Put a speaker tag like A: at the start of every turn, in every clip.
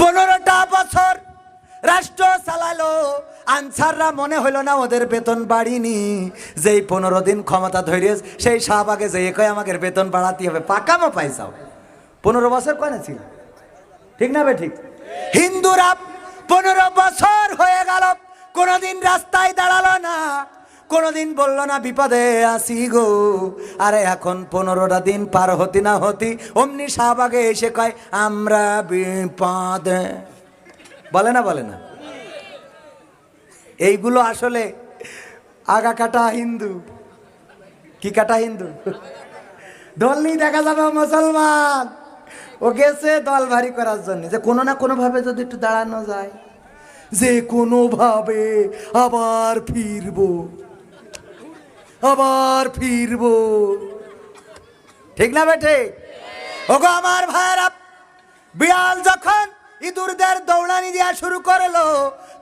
A: পনেরোটা বছর রাষ্ট্র চালালো। আনসাররা মনে হলো না ওদের বেতন বাড়িনি। যেই পনেরো দিন ক্ষমতা ধরে সেই শাহবাগে যে কয়, আমাকে বেতন বাড়াতে হবে, পাকামো পয়সাও। পনেরো বছর কনে ছিল? ঠিক না বে ঠিক? হিন্দুরা পনেরো বছর হয়ে গেল, কোনোদিন রাস্তায় দাঁড়াল না। কোনোদিন বলল না, বিপদে আসি গো। আরে এখন পনেরোটা দিন পার হতি না হতি, অমনি শাহবাগে এসে কয়, আমরা বিপদে। বলে না বলে না। এইগুলো আসলে আগা কাটা হিন্দু। কি কাটা হিন্দু? ধরলেই দেখা যাবে মুসলমান। ও গেছে দল ভারী করার জন্য। যে কোনো না কোনো ভাবে যদি একটু দাঁড়ানো যায়, যে কোনো ভাবে আবার ফিরবো। আবার ফিরব। ঠিক না বেঠে? ওগো আমার ভাইয়েরা, বিড়াল যখন ইঁদুরদের দৌড়ানি দেওয়া শুরু করল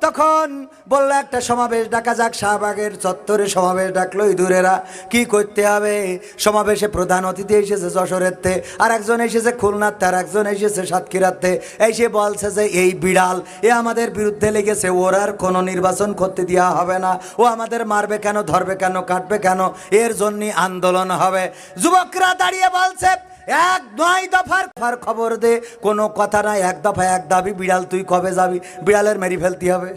A: তখন বলল, একটা সমাবেশ ডাকা যাক, শাহবাগের চত্বরে সমাবেশ ডাকলো ইঁদুরেরা। কি করতে হবে? সমাবেশে প্রধান অতিথি এসেছে যশোরেরতে আর একজন এসেছে খুলনাতে আর একজন এসেছে সাতক্ষীরাতে। এসে বলছে যে, এই বিড়াল, এ আমাদের বিরুদ্ধে লেগেছে, ওর আর কোনো নির্বাচন করতে দেওয়া হবে না। ও আমাদের মারবে কেন, ধরবে কেন, কাটবে কেন? এর জন্য আন্দোলন হবে। যুবকরা দাঁড়িয়ে বলছে এক নয় দফার দফার খবর দে। কোনো কথা নাই, এক দফা এক দাবি, বিড়াল তুই কবে যাবি? বিড়ালের মেরি ফেলতে হবে।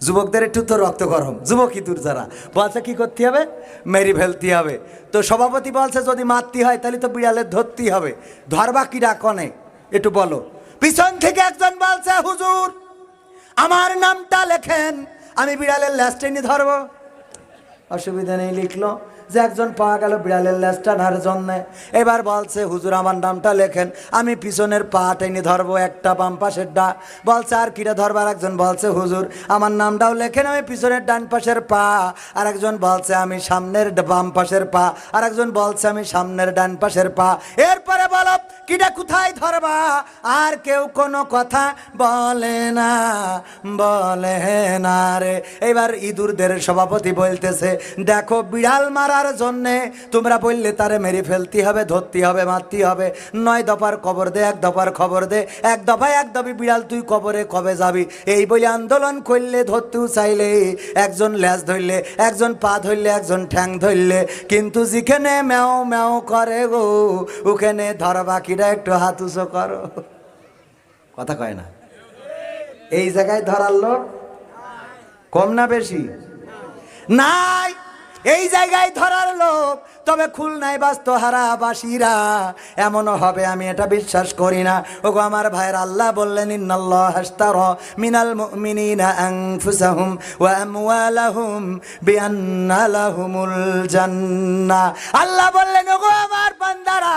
A: যুবকদের একটু তো রক্ত গরম। যুবক ইঁদুর যারা। বলছে, কি করতে হবে? মেরি ফেলতে হবে। তো সভাপতি বলছে, যদি মারতে হয়, তাহলে তো বিড়ালের ধরতেই হবে। ধরবা কিরা কনে? একটু বলো। পিছন থেকে একজন বলছে, হুজুর, আমার নামটা লেখেন। আমি বিড়ালের ল্যাস্টেনি ধরবো। অসুবিধা নেই, লিখলো। যে একজন পাওয়া গেল বিড়ালের লেজটা টানার জন্যে। এবার বলছে, হুজুর, আমার নামটা লেখেন। আমি পিছনের পা টেনে ধরবো, একটা বাম পাশের ডা বলছে, আর কিটা ধরবার? একজন বলছে, হুজুর, আমার নামটাও লেখেন, আমি পিছনের ডান পাশের পা। আর একজন বলছে, আমি সামনের বাম পাশের পা। আর একজন বলছে, আমি সামনের ডান পাশের পা। এরপরে কিটা কোথায় ধরবা? আর কেউ কোনো কথা বলে না বলে না রে। এবার ইঁদুরদের সভাপতি বলতেছে, দেখো, বিড়াল মারার জন্যে তোমরা বললে তারে মেরে ফেলতে হবে, ধরতে হবে, মারতে হবে। নয় দফার খবর দে, এক দফার খবর দে। এক দফায় এক দফি বিড়াল, তুই কবরে কবে যাবি? এই বলে আন্দোলন করলে, ধরতেও চাইলে, একজন ল্যাজ ধরলে, একজন পা ধরলে, একজন ঠ্যাং ধরলে। কিন্তু যেখানে ম্যাও ম্যাও করে গো, ওখানে ধরা বাকিরা একটু হাত উঁচু করো। কথা কয় না। এই জায়গায় ধরার লোক কম না বেশি? নাই। এই জায়গায় ধরার লোক, তবে খুলনায় বাস্তহারা বাসীরা এমনও হবে, আমি এটা বিশ্বাস করি না। ওগো আমার ভাইয়ের আল্লাহ বললেন, ইন্নাল্লাহ হাস্তার মিনাল মুমিনিনা আনফুসাহুম ওয়া আমওয়ালাহুম বিআন্না লাহুমুল জান্নাহ। আল্লাহ বললেন, ওগো আমার বান্দারা,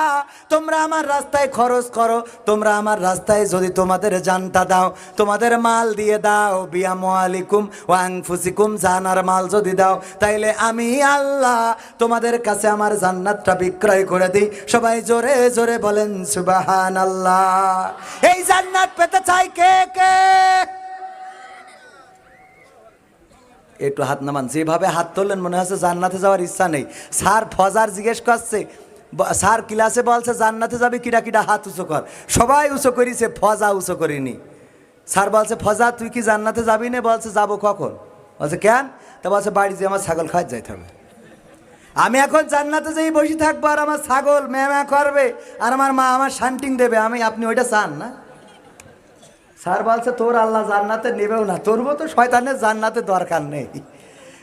A: তোমরা আমার রাস্তায় খরচ করো, তোমরা আমার রাস্তায় যদি তোমাদের জানটা দাও, তোমাদের মাল দিয়ে দাও বিয়ামালিকুম ও আংফুসিকুম জানার মাল যদি দাও, তাইলে আমি আল্লাহ তোমাদের কাছে আমার জান্নাতটা বিক্রয় করে দিই। সবাই জোরে জোরে বলেন সুবাহান আল্লাহ এই জান্নাত পেতে চাই কে কে? একটু হাত নামান, যেভাবে হাত তুললেন মনে হচ্ছে জান্নাতে যাওয়ার ইচ্ছা নেই। স্যার ফজার জিজ্ঞেস করছে স্যার ক্লাসে বলছে, জান্নাতে যাবে, কিডা কিডা হাত উঁচু কর। সবাই উঁচু করিছে, ফজা উঁচু করিনি। স্যার বলছে, ফজা, তুই কি জান্নাতে যাবি না? বলছে, যাব কখন? বলছে, কেন? তা বলছে, বাড়ি যে আমার ছাগল খাওয়া যাইতে হবে। আমি এখন জান্নাতে যেই বসে থাকব আর আমার ছাগল ম্যামা করবে, আর আমার মা আমার শান্টিং দেবে। আমি, আপনি ওইটা চান না? স্যার বলছে, তোর আল্লাহ জান্নাতে নেবেও না তোর মতো শয়তানের জান্নাতে দরকার নেই।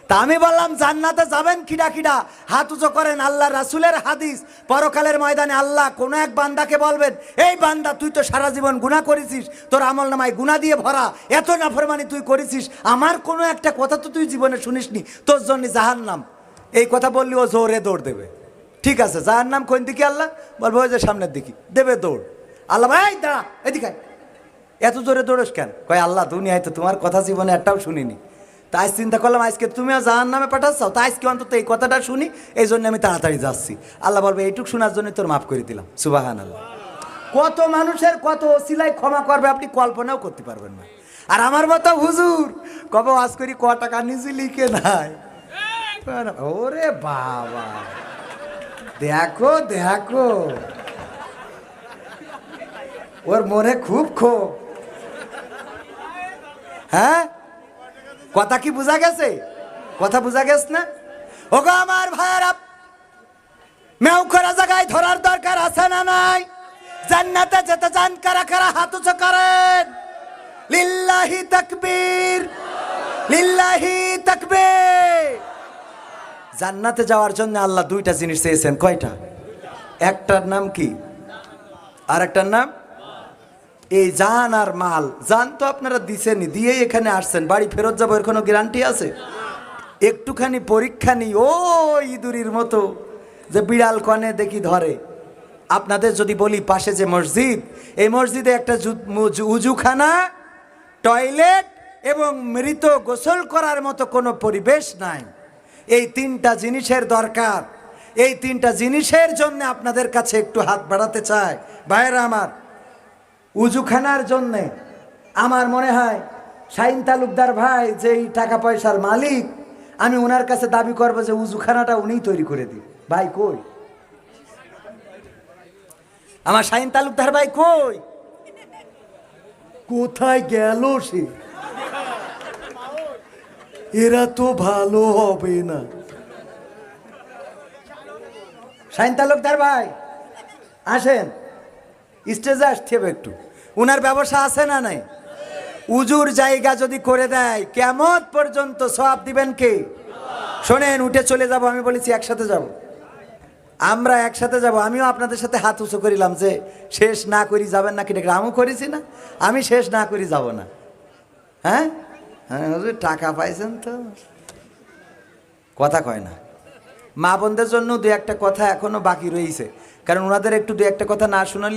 A: তা আমি বললাম, জান্নাতে যাবেন কিডা কিডা হাত উঁচু করেন আল্লাহ রাসুলের হাদিস। পরকালের ময়দানে আল্লাহ কোনো এক বান্দাকে বলবেন, এই বান্দা, তুই তো সারা জীবন গুণা করেছিস, তোর আমল নামায় গুণা দিয়ে ভরা, এত নাফরমানি তুই করেছিস। আমার কোনো একটা কথা তো তুই জীবনে শুনিসনি, তোর জন্য জাহান নাম এই কথা বললি, ও জোরে দৌড় দেবে। ঠিক আছে জাহার নাম কোন দিকে আল্লাহ? বলব যে সামনের দিকে। দেবে দৌড়। আল্লাহ ভাই দাঁড়া, এদিকে এত জোরে দৌড়স কেন? কয়, আল্লাহ, দুনিয়ায় তো তোমার কথা জীবনে একটাও শুনিনি। তা আজ চিন্তা করলাম, আজকে তুমিও জাহান নামে পাঠাচ্ছ তা আজকে অন্তত এই কথাটা শুনি, এই জন্য আমি তাড়াতাড়ি যাচ্ছি। আল্লাহ বলবে, এইটুক শোনার জন্য তোর মাফ করে দিলাম। সুবাহান আল্লাহ কত মানুষের কত সিলাই ক্ষমা করবে আপনি কল্পনাও করতে পারবেন না। আর আমার মতো হুজুর, কবে আজ করি, ক টাকা নিজে লিখে নাই ওরে বাবা। দেখো দেখো। ওর মনে খুব ক্ষোভ। হ্যাঁ? কথা কি বোঝা গেছে? কথা বোঝা গেছে না? ওগো আমার ভাইয়ারা মেউ করা জায়গায় ধরার দরকার আছে না নাই? জান্নাতে যেতে চান, কারা কারা হাত উঁচু করেন? লিল্লাহি তাকবীর লিল্লাহি তাকবীর। জান্নাতে যাওয়ার জন্য আল্লাহ দুইটা জিনিস চেয়েছেন, কয়টা? একটার নাম কি? আর একটার নাম? এই জান আর মাল, জান তো আপনারা দিছেনি দিয়েই এখানে আসছেন। বাড়ি ফেরত যাব, এর কোনো গ্যারান্টি আছে? একটুখানি পরীক্ষা নি ও ইঁদুরির মতো যে বিড়াল কনে দেখি ধরে। আপনাদের যদি বলি পাশে যে মসজিদ, এই মসজিদে একটা উজুখানা, টয়লেট এবং মৃত গোসল করার মতো কোনো পরিবেশ নাই। এই তিনটা জিনিসের দরকার। এই তিনটা জিনিসের জন্য আপনাদের কাছে একটু হাত বাড়াতে চাই। ভাইয়েরা আমার উজুখানার জন্যে আমার মনে হয়, শাহিন তালুকদার ভাই যে এই টাকা পয়সার মালিক, আমি ওনার কাছে দাবি করব যে উজুখানাটা উনিই তৈরি করে দিই ভাই কই? আমার শাহিন তালুকদার ভাই কই? কোথায় গেল সে? এরা তো ভালো হবে না। শাহিন তালুকদার ভাই, আসেন। স্টেজে আসতে হবে একটু। উনার ব্যবসা আছে না নাই? উজুর জায়গা যদি করে দেয় কেমন পর্যন্ত সব দিবেন কে? শোনেন, উঠে চলে যাব, আমি বলেছি একসাথে যাব। আমরা একসাথে যাব, আমিও আপনাদের সাথে হাত উঁচু করিলাম যে শেষ না করি যাবেন না কি ডেকে আমিও করেছি না, আমি শেষ না করি যাব না। হ্যাঁ? হ্যাঁ টাকা পাইছেন তো। কথা কয় না। মা বোনদের জন্য দু একটা কথা এখনও বাকি রয়েছে, কারণ ওনাদের একটু দু একটা কথা না শোনালে